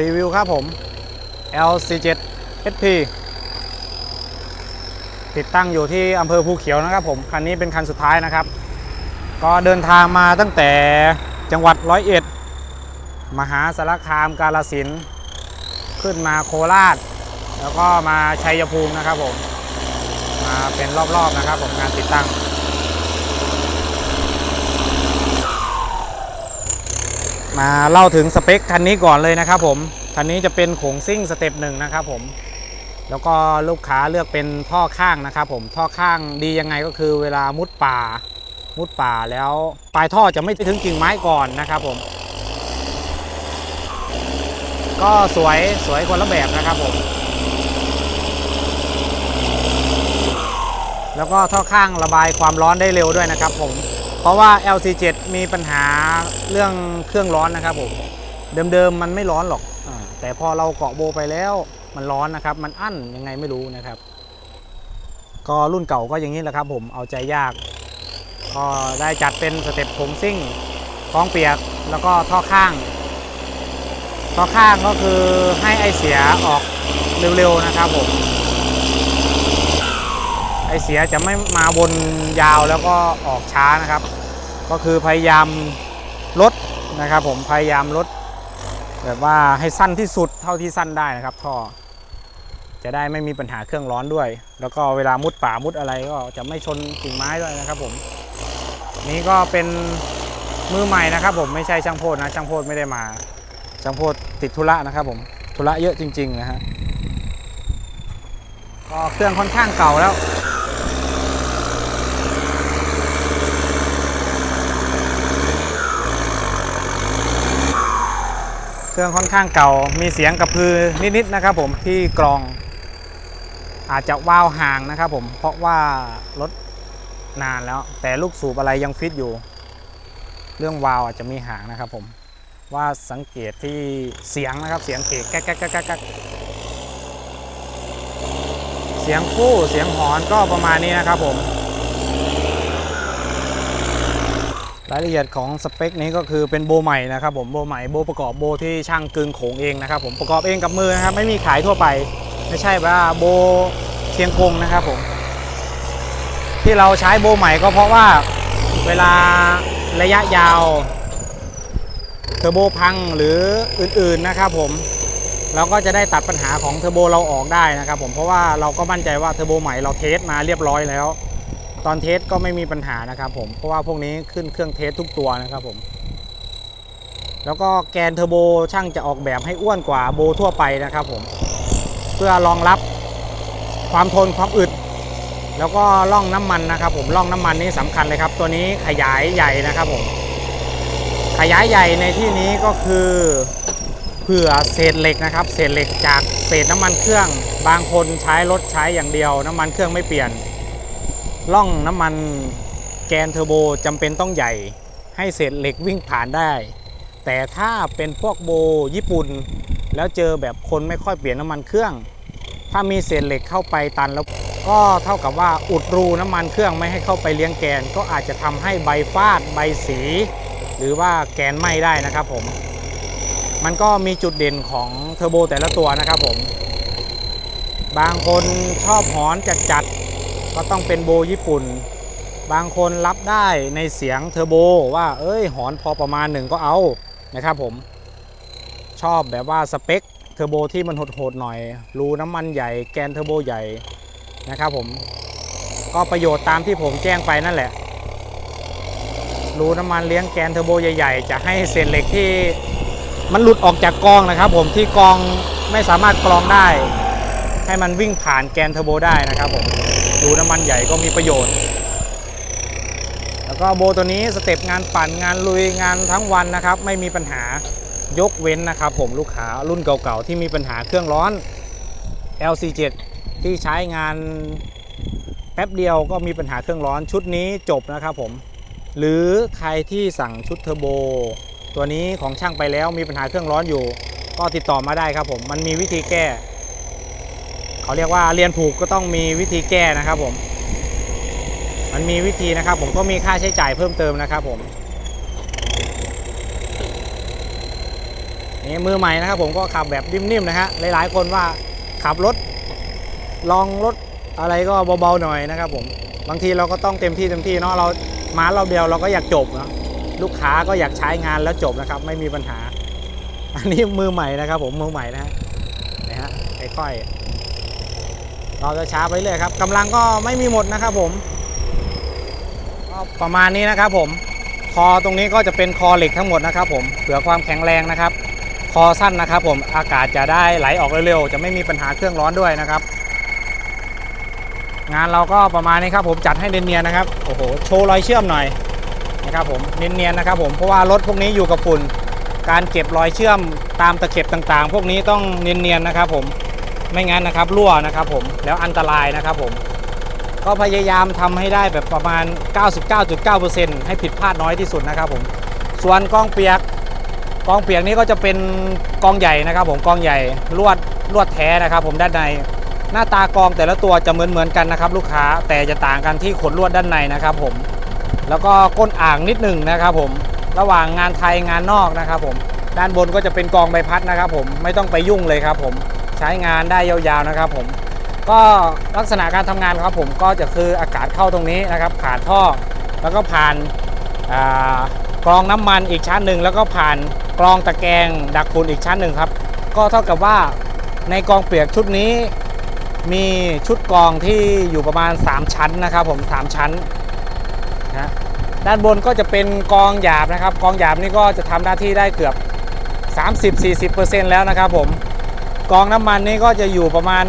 รีวิวครับผม LC7 SP ติดตั้งอยู่ที่อำเภอภูเขียวนะครับผม คันนี้เป็นคันสุดท้ายนะครับ ก็เดินทางมาตั้งแต่จังหวัดร้อยเอ็ด มหาสารคามกาลสิน ขึ้นมาโคราช แล้วก็มาชัยภูมินะครับผม มาเป็นรอบๆนะครับผมงานติดตั้ง มาเล่าถึงสเปคคันนี้ก่อนเลยนะครับผมคันนี้จะเป็นโขงซิ่งสเต็ปหนึ่งนะครับผมแล้วก็ลูกค้าเลือกเป็นท่อข้างนะครับผมท่อข้างดียังไงก็คือเวลามุดป่า มุดป่าแล้วปลายท่อจะไม่ถึงกิ่งไม้ก่อนนะครับผม ก็สวยสวยคนละแบบนะครับผม แล้วก็ท่อข้างระบายความร้อนได้เร็วด้วยนะครับผม เพราะว่า LC7 มีปัญหาเรื่องเครื่องร้อนนะครับผม เดิมๆมันไม่ร้อนหรอกอาแต่พอเราเกาะโบไปแล้วมันร้อนนะครับ มันอั้นยังไงไม่รู้นะครับ ก็รุ่นเก่าก็อย่างนี้แหละครับผมเอาใจยาก ก็ได้จัดเป็นสเต็ปผมซิ่งท้องเปียกแล้วก็ท่อข้าง ท่อข้างก็คือให้ไอเสียออกเร็วๆนะครับผม ไอเสียจะไม่มาวนยาวแล้วก็ออกช้านะครับ ก็คือพยายามลดนะครับผมพยายามลดแบบว่าให้สั้นที่สุดเท่าที่สั้นได้นะครับท่อจะได้ไม่มีปัญหาเครื่องร้อนด้วย แล้วก็เวลามุดป่ามุดอะไรก็จะไม่ชนกิ่งไม้ด้วยนะครับผม นี่ก็เป็นมือใหม่นะครับ ผมไม่ใช่ช่างโพดนะช่างโพดไม่ได้มา ช่างโพดติดธุระนะครับ ผมธุระเยอะจริง ๆ นะฮะก็เครื่องค่อนข้างเก่าแล้ว เครื่องค่อนข้างเก่า มีเสียงกระพือนิดๆนะครับ ผมที่กรอง อาจจะวาวห่างนะครับ ผมเพราะว่ารถนานแล้ว แต่ลูกสูบอะไรยังฟิตอยู่ เรื่องวาวอาจจะมีห่างนะครับ ผมว่าสังเกตที่เสียงนะครับเสียงเกแก๊กแก๊กแก๊กแก๊กแก๊กเสียงคู่เสียงหอนก็ประมาณนี้นะครับผม รายละเอียดของสเปคนี้ก็คือเป็นโบใหม่นะครับผมโบใหม่โบประกอบโบที่ช่างกึงโขงเองนะครับผมประกอบเองกับมือนะครับไม่มีขายทั่วไป ไม่ใช่ว่าโบเชียงคงนะครับผม ที่เราใช้โบใหม่ก็เพราะว่าเวลาระยะยาวเทอร์โบพังหรืออื่นๆนะครับผมเราก็จะได้ตัดปัญหาของเทอร์โบเราออกได้นะครับผมเพราะว่าเราก็มั่นใจว่าเทอร์โบใหม่เราเทสมาเรียบร้อยแล้ว ตอนเทสก็ไม่มีปัญหานะครับผมเพราะว่าพวกนี้ขึ้นเครื่องเทสทุกตัวนะครับผมแล้วก็แกนเทอร์โบช่างจะออกแบบให้อ้วนกว่าโบทั่วไปนะครับผมเพื่อรองรับความทนความอึด แล้วก็ร่องน้ำมันนะครับ ผมร่องน้ำมันนี้สำคัญเลยครับ ตัวนี้ขยายใหญ่นะครับผมขยายใหญ่ในที่นี้ก็คือเผื่อเศษเหล็กนะครับ เศษเหล็กจากเศษน้ำมันเครื่อง บางคนใช้รถใช้อย่างเดียว น้ำมันเครื่องไม่เปลี่ยน ล่องน้ำมันแกนเทอร์โบจำเป็นต้องใหญ่ ให้เศษเหล็กวิ่งผ่านได้ แต่ถ้าเป็นพวกโบญี่ปุ่น แล้วเจอแบบคนไม่ค่อยเปลี่ยนน้ำมันเครื่อง ถ้ามีเศษเหล็กเข้าไปตันแล้วก็เท่ากับว่าอุดรูน้ำมันเครื่องไม่ให้เข้าไปเลี้ยงแกน ก็อาจจะทำให้ใบฟาดใบสี หรือว่าแกนไหม้ได้นะครับผม มันก็มีจุดเด่นของเทอร์โบแต่ละตัวนะครับผม บางคนชอบหอนจัด ก็ต้องเป็นโบญี่ปุ่น บางคนรับได้ในเสียงเทอร์โบว่าเอ้ยหอนพอประมาณหนึ่งก็เอานะครับผมชอบแบบว่าสเปคเทอร์โบที่มันโหดๆหน่อย รูน้ำมันใหญ่แกนเทอร์โบใหญ่นะครับผมก็ประโยชน์ตามที่ผมแจ้งไปนั่นแหละ รูน้ำมันเลี้ยงแกนเทอร์โบใหญ่ๆ จะให้เศษเหล็กที่มันหลุดออกจากกองนะครับผมที่กองไม่สามารถกรองได้ ให้มันวิ่งผ่านแกนเทอร์โบได้นะครับผมรูน้ำมันใหญ่ก็มีประโยชน์ แล้วก็โบตัวนี้สเต็ปงานปั่นงานลุยงานทั้งวันนะครับ ไม่มีปัญหายกเว้นนะครับผมลูกค้ารุ่นเก่าๆ ที่มีปัญหาเครื่องร้อน LC7 ที่ใช้งานแป๊บเดียวก็มีปัญหาเครื่องร้อนชุดนี้จบนะครับผม หรือใครที่สั่งชุดเทอร์โบ ตัวนี้ของช่างไปแล้วมีปัญหาเครื่องร้อนอยู่ ก็ติดต่อมาได้ครับผม มันมีวิธีแก้ เขาเรียกว่าเรียนผูกก็ต้องมีวิธีแก้นะครับผม มันมีวิธีนะครับ ผมก็มีค่าใช้จ่ายเพิ่มเติมนะครับผมนี่มือใหม่นะครับ ผมก็ขับแบบนิ่มๆนะฮะหลายๆ คนว่าขับรถลองรถอะไรก็เบาๆหน่อยนะครับ ผมบางทีเราก็ต้องเต็มที่เต็มที่เนาะเรามาเราเดียวเราก็อยากจบเนาะลูกค้าก็อยากใช้งานแล้วจบนะครับ ไม่มีปัญหา อันนี้มือใหม่นะครับ ผมมือใหม่นะฮะนะฮะค่อยๆ เราจะช้าไปเรื่อยครับกำลังก็ไม่มีหมดนะครับผมก็ประมาณนี้นะครับผมคอตรงนี้ก็จะเป็นคอเหล็กทั้งหมดนะครับผมเผื่อความแข็งแรงนะครับ คอสั้นนะครับผมอากาศจะได้ไหลออกเร็วๆจะไม่มีปัญหาเครื่องร้อนด้วยนะครับ งานเราก็ประมาณนี้ครับผมจัดให้เนียนๆนะครับโอ้โหโชว์รอยเชื่อมหน่อยนะครับผมเนียนๆนะครับผมเพราะว่ารถพวกนี้อยู่กับฝุ่นการเก็บรอยเชื่อมตามตะเข็บต่างๆ พวกนี้ต้องเนียนๆนะครับผม ไม่งั้นนะครับรั่วนะครับผมแล้วอันตรายนะครับผม ก็พยายามทำให้ได้แบบประมาณ 99.9%ให้ผิดพลาดน้อยที่สุดนะครับผมส่วนกองเปียกกองเปียกนี้ก็จะเป็นกองใหญ่นะครับ ผมกองใหญ่ลวดลวดแท้นะครับ ผมด้านในหน้าตากองแต่ละตัวจะเหมือนเหมือนกันนะครับ ลูกค้าแต่จะต่างกันที่ขนลวดด้านในนะครับ ผม แล้วก็ก้นอ่างนิดหนึ่งนะครับ ผมระหว่างงานไทยงานนอกนะครับ ผมด้านบนก็จะเป็นกองใบพัดนะครับ ผมไม่ต้องไปยุ่งเลยครับ ผม ใช้งานได้ยาวๆนะครับผมก็ลักษณะการทำงานครับผมก็จะคืออากาศเข้าตรงนี้นะครับ ผ่านท่อแล้วก็ผ่านกรองน้ำมันอีกชั้นหนึ่งแล้วก็ผ่านกรองตะแกรงดักฝุ่นอีกชั้นหนึ่งครับ ก็เท่ากับว่าในกองเปียกชุดนี้ มีชุดกรองที่อยู่ประมาณ 3 ชั้นนะครับ ผม 3 ชั้นนะด้านบนก็จะเป็นกองหยาบนะครับ กองหยาบนี่ก็จะทำหน้าที่ได้เกือบ 30-40%แล้วนะครับผม กองน้ำมันนี่ก็จะอยู่ประมาณ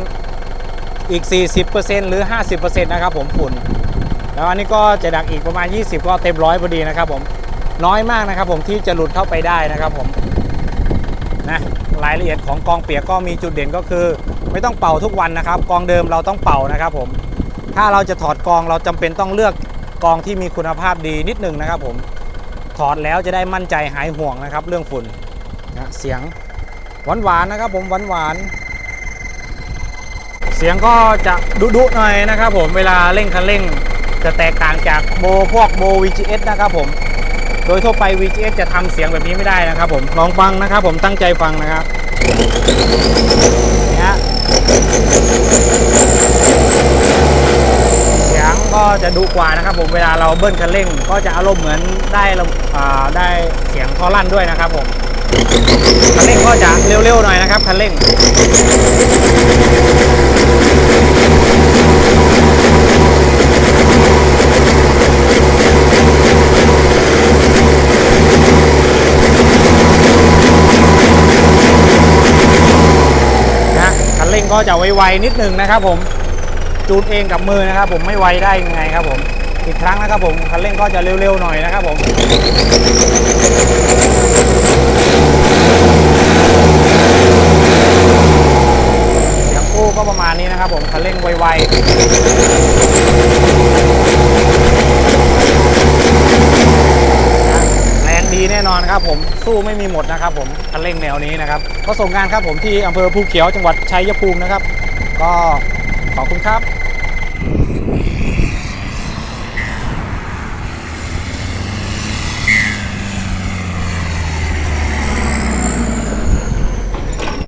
อีก 40%หรือ 50%นะครับผมฝุ่น แล้วอันนี้ก็จะดักอีกประมาณ 20 ก็เต็มร้อยพอดีนะครับผมน้อยมากนะครับผมที่จะหลุดเข้าไปได้นะครับผมนะรายละเอียดของกองเปียกก็มีจุดเด่นก็คือ ไม่ต้องเป่าทุกวันนะครับ กองเดิมเราต้องเป่านะครับผมถ้าเราจะถอดกองเราจำเป็นต้องเลือกกองที่มีคุณภาพดีนิดหนึ่งนะครับผมถอดแล้วจะได้มั่นใจหายห่วงนะครับ เรื่องฝุ่นนะเสียง หวานๆนะครับผมหวานๆเสียงก็จะดุๆหน่อยนะครับผมเวลาเร่งคันเร่งจะแตกต่างจากโบพวกโบ VGS นะครับผมโดยทั่วไป VGS จะทำเสียงแบบนี้ไม่ได้นะครับผมลองฟังนะครับผมตั้งใจฟังนะครับนี่ฮะเสียงก็จะดุกว่านะครับผมเวลาเราเบิ้ลคันเร่ง ก็จะอารมณ์เหมือนได้ได้เสียงท่อลั่นด้วยนะครับผม คันเร่งก็จะเร็วๆหน่อยนะครับคันเร่งนะคันเร่งก็จะไวๆนิดนึงนะครับผมจูนเองกับมือนะครับ ผมไม่ไวได้ยังไงครับผมอีกครั้งนะครับผมคันเร่งก็จะเร็วๆหน่อยนะครับผมเสียงคู่ก็ประมาณนี้นะครับผมคันเร่ง ไวๆแรงดีแน่นอนครับผมสู้ไม่มีหมดนะครับผมคันเร่งแนวนี้นะครับ ก็ส่งงานครับผมที่อำเภอภูเขียวจังหวัดชัยภูมินะครับ ก็ขอบคุณครับ